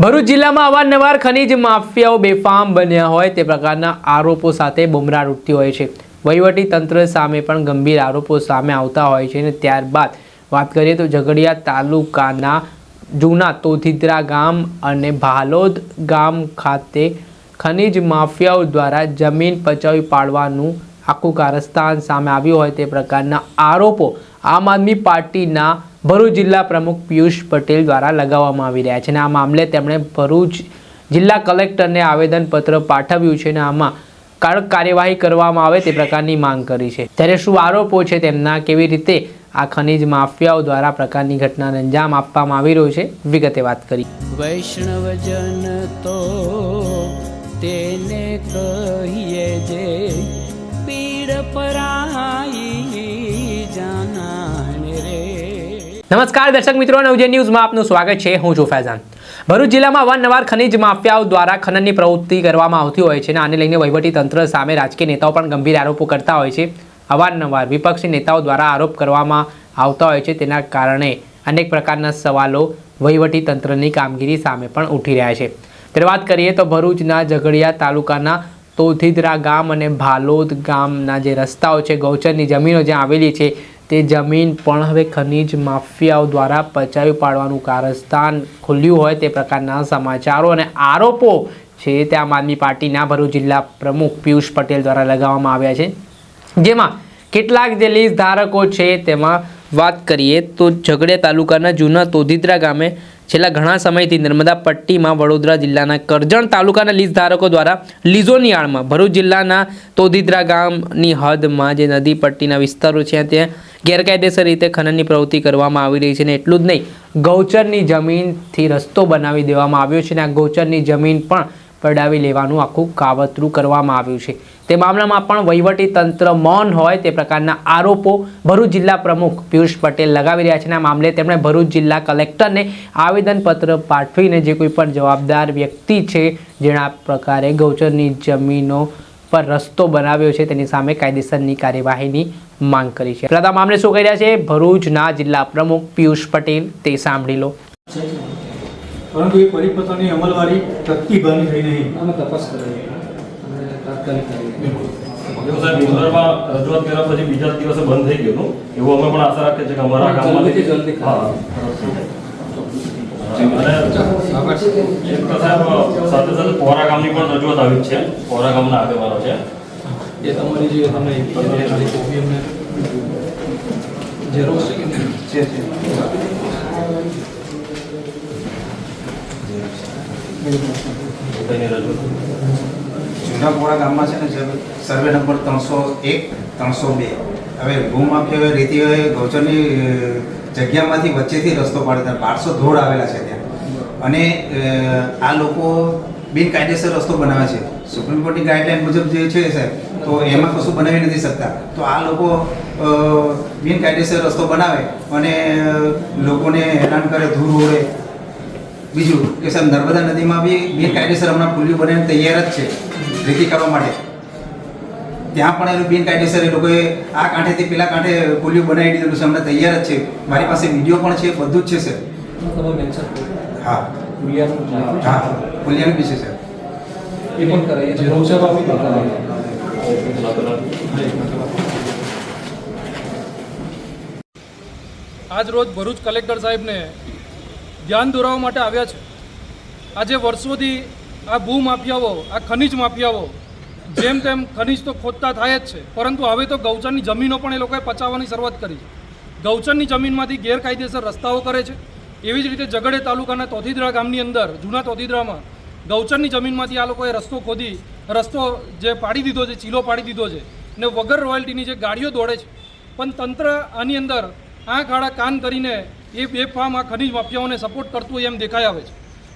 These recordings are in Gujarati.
ભરૂચ જિલ્લામાં અવારનવાર ખનીજ માફિયાઓ બેફામ બન્યા હોય તે પ્રકારના આરોપો સાથે બુમરાહ ઉઠતી હોય છે. વહીવટી તંત્ર સામે પણ ગંભીર આરોપો સામે આવતા હોય છે અને ત્યારબાદ વાત કરીએ તો ઝઘડિયા તાલુકાના જૂના તોધીદ્રા ગામ અને ભાલોદ ગામ ખાતે ખનીજ માફિયાઓ દ્વારા જમીન પચાવી પાડવાનું આખું કારસ્તાન સામે આવ્યું હોય તે પ્રકારના આરોપો આમ આદમી પાર્ટીના ભરૂચ જિલ્લા પ્રમુખ પિયુષ પટેલ દ્વારા લગાવવામાં આવી રહ્યા છે. અને આ મામલે તેમણે ભરૂચ જિલ્લા કલેક્ટરને આવેદનપત્ર પાઠવ્યું છે અને આમાં કડક કાર્યવાહી કરવામાં આવે તે પ્રકારની માંગ કરી છે. ત્યારે શું આરોપો છે તેમના? કેવી રીતે આ ખનિજ માફિયાઓ દ્વારા પ્રકારની ઘટનાને અંજામ આપવામાં આવી રહ્યો છે? વિગતે વાત કરી. વૈષ્ણવજન તો તેને કહીએ જે નમસ્કાર દર્શક મિત્રો, નવજે ન્યૂઝમાં આપનું સ્વાગત છે. હું છું ફૈઝાન. ભરૂચ જિલ્લામાં અવારનવાર ખનીજ માફિયાઓ દ્વારા ખનનની પ્રવૃત્તિ કરવામાં આવતી હોય છે અને આને લઈને વહીવટી તંત્ર સામે રાજકીય નેતાઓ પણ ગંભીર આરોપો કરતા હોય છે. અવારનવાર વિપક્ષી નેતાઓ દ્વારા આરોપ કરવામાં આવતા હોય છે. તેના કારણે અનેક પ્રકારના સવાલો વહીવટી તંત્રની કામગીરી સામે પણ ઉઠી રહ્યા છે. ત્યારે વાત કરીએ તો ભરૂચના ઝઘડિયા તાલુકાના તોધીદરા ગામ અને ભાલોદ ગામના જે રસ્તાઓ છે, ગૌચરની જમીનો જ્યાં આવેલી છે, તે જમીન પણ હવે ખનીજ માફિયાઓ દ્વારા પચાવી પાડવાનું કારસ્તાન ખુલ્યું હોય તે પ્રકારના સમાચારો અને આરોપો છે તે આમ આદમી પાર્ટીના ભરૂચ જિલ્લા પ્રમુખ પિયુષ પટેલ દ્વારા લગાવવામાં આવ્યા છે. જેમાં કેટલાક જે લીઝ ધારકો છે, તેમાં વાત કરીએ તો ઝઘડિયા તાલુકાના જૂના તોધીદ્રા ગામે છેલ્લા ઘણા સમયથી નર્મદા પટ્ટીમાં વડોદરા જિલ્લાના કરજણ તાલુકાના લીઝ ધારકો દ્વારા લીઝોની આળમાં ભરૂચ જિલ્લાના તોધીદ્રા ગામની હદમાં જે નદી પટ્ટીના વિસ્તારો છે, ત્યાં ગેરકાયદેસર રીતે ખનનની પ્રવૃત્તિ કરવામાં આવી રહી છે ને એટલું જ નહીં, ગૌચરની જમીનથી રસ્તો બનાવી દેવામાં આવ્યો છે અને આ ગૌચરની જમીન પણ પડાવી લેવાનું આખું કાવતરું કરવામાં આવ્યું છે. તે મામલામાં પણ વહીવટી તંત્ર મૌન હોય તે પ્રકારના આરોપો ભરૂચ જિલ્લા પ્રમુખ પિયુષ પટેલ લગાવી રહ્યા છે આ મામલે તેમણે ભરૂચ જિલ્લા કલેક્ટરને આવેદનપત્ર પાઠવીને જે કોઈ પણ જવાબદાર વ્યક્તિ છે આ પ્રકારે ગૌચરની જમીનો પર રસ્તો બનાવ્યો છે તેની સામે કાયદેસરની કાર્યવાહીની માંગ કરી છે. પ્રથમ મામલે શું કહી રહ્યા છે? ભરૂચના જિલ્લા પ્રમુખ પિયુષ પટેલ, તે સાંભળી લો. પરંતુ એ પરિપત્રની અમલવારી બની થઈ નહીં. અમે તપાસ કરી તાત્કાલિક સાહેબ મુંદરમાં રજૂઆત કર્યા પછી બીજા દિવસે બંધ થઈ ગયું એવું અમે પણ આશા રાખીએ છીએ કે અમારા ગામમાંથી જલ્દી હા. સાથે સાથે પોરા ગામની પણ રજૂઆત આવી જ છે. પોરા ગામના આગેવાનો છે. એ તમારી જે તમને અમને ઝેરોક્ષ છે. જૂનાપોરા ગામમાં છે ને સર્વે નંબર ત્રણસો એક, ત્રણસો બે. હવે ભૂમાફિયાઓએ હોય ગૌચરની જગ્યામાંથી વચ્ચેથી રસ્તો પાડતા બારસો ધોળ આવેલા છે ત્યાં. અને આ લોકો બિનકાયદેસર રસ્તો બનાવે છે. સુપ્રીમ કોર્ટની ગાઈડલાઈન મુજબ જે છે સાહેબ, તો એમાં કશું બનાવી નથી શકતા. તો આ લોકો બિનકાયદેસર રસ્તો બનાવે અને લોકોને હેરાન કરે ધૂળ ઓળે. બીજું કે સાહેબ નર્મદા નદીમાં બી બિનકાયદેસર હમણાં પુલિયો બનાવીને તૈયાર જ છે રેતી કરવા માટે. ત્યાં પણ એનું બિનકાયદેસર એ લોકોએ આ કાંઠેથી પેલા કાંઠે પુલિયો બનાવી દીધેલું છે હમણાં તૈયાર જ છે. મારી પાસે વીડિયો પણ છે બધું જ છે સર તમે મેન્શન કરો હા. હા પુલિયાનું બી છે સર એ પણ કરાવીએ આજ રોજ ભરૂચ કલેક્ટર સાહેબને ધ્યાન દોરાવવા માટે આવ્યા છે. આજે વર્ષોથી આ ભૂ આ ખનિજ માફિયાઓ, જેમ તેમ ખનિજ તો ખોદતા થાય જ છે. પરંતુ હવે તો ગૌચરની જમીનો પણ એ લોકોએ પચાવવાની શરૂઆત કરી છે. ગૌચરની જમીનમાંથી ગેરકાયદેસર રસ્તાઓ કરે છે. એવી જ રીતે જગડે તાલુકાના તોથીદરા ગામની અંદર, જૂના તોથીદરામાં, ગૌચરની જમીનમાંથી આ લોકોએ રસ્તો ખોદી, રસ્તો જે પાડી દીધો છે, ચીલો પાડી દીધો છે, ને વગર રોયલ્ટીની જે ગાડીઓ દોડે છે. પણ તંત્ર આની અંદર આંખ આડા કાન કરીને એ બેફામ આ ખનીજ માફિયાઓને સપોર્ટ કરતું હોય એમ દેખાઈ આવે છે.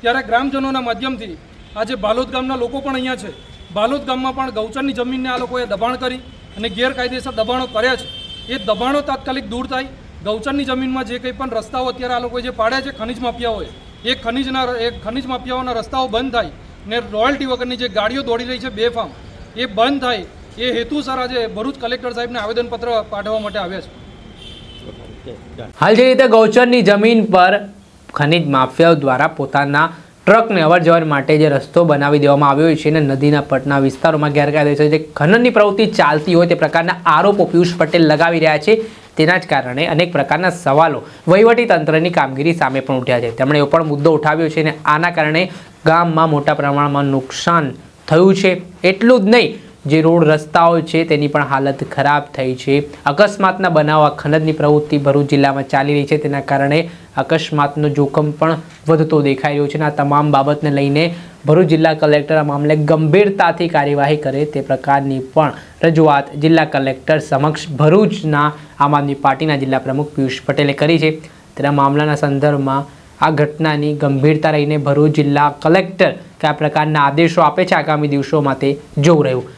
ત્યારે ગ્રામજનોના માધ્યમથી આજે બાલોદ ગામના લોકો પણ અહીંયા છે. બાલોદ ગામમાં પણ ગૌચરની જમીનને આ લોકોએ દબાણ કરી અને ગેરકાયદેસર દબાણો કર્યા છે. એ દબાણો તાત્કાલિક દૂર થાય. ગૌચરની જમીનમાં જે કંઈ પણ રસ્તાઓ અત્યારે આ લોકોએ જે પાડ્યા છે ખનીજ માફિયાઓએ, એ ખનીજના એ ખનીજ માફિયાઓના રસ્તાઓ બંધ થાય ને રોયલ્ટી વગરની જે ગાડીઓ દોડી રહી છે બેફામ એ બંધ થાય. એ હેતુસર આજે ભરૂચ કલેક્ટર સાહેબને આવેદનપત્ર પાઠવવા માટે આવ્યા છે. હાલ જે રીતે ગૌચરની જમીન પર ખનિજ માફિયાઓ દ્વારા પોતાના ટ્રકને અવર જવર માટે જે રસ્તો બનાવી દેવામાં આવ્યો છે અને નદીના પટના વિસ્તારોમાં ગેરકાયદેસર જે ખનનની પ્રવૃત્તિ ચાલતી હોય તે પ્રકારના આરોપો પિયુષ પટેલ લગાવી રહ્યા છે. તેના જ કારણે અનેક પ્રકારના સવાલો તંત્રની કામગીરી સામે પણ ઉઠ્યા છે. તેમણે એવો પણ મુદ્દો ઉઠાવ્યો છે અને આના કારણે ગામમાં મોટા પ્રમાણમાં નુકસાન થયું છે. એટલું જ નહીં જે રોડ રસ્તાઓ છે તેની પણ હાલત ખરાબ થઈ છે. અકસ્માતના બનાવ આ પ્રવૃત્તિ ભરૂચ જિલ્લામાં ચાલી રહી છે. તેના કારણે અકસ્માતનો જોખમ પણ વધતો દેખાઈ રહ્યો છે અને આ તમામ બાબતને લઈને ભરૂચ જિલ્લા કલેક્ટર આ મામલે ગંભીરતાથી કાર્યવાહી કરે તે પ્રકારની પણ રજૂઆત જિલ્લા કલેક્ટર સમક્ષ ભરૂચના આમ આદમી પાર્ટીના જિલ્લા પ્રમુખ પિયુષ પટેલે કરી છે. તેના મામલાના સંદર્ભમાં આ ઘટનાની ગંભીરતા રહીને ભરૂચ જિલ્લા કલેક્ટર કયા પ્રકારના આદેશો આપે છે. આગામી દિવસોમાં તે જોવું રહ્યું.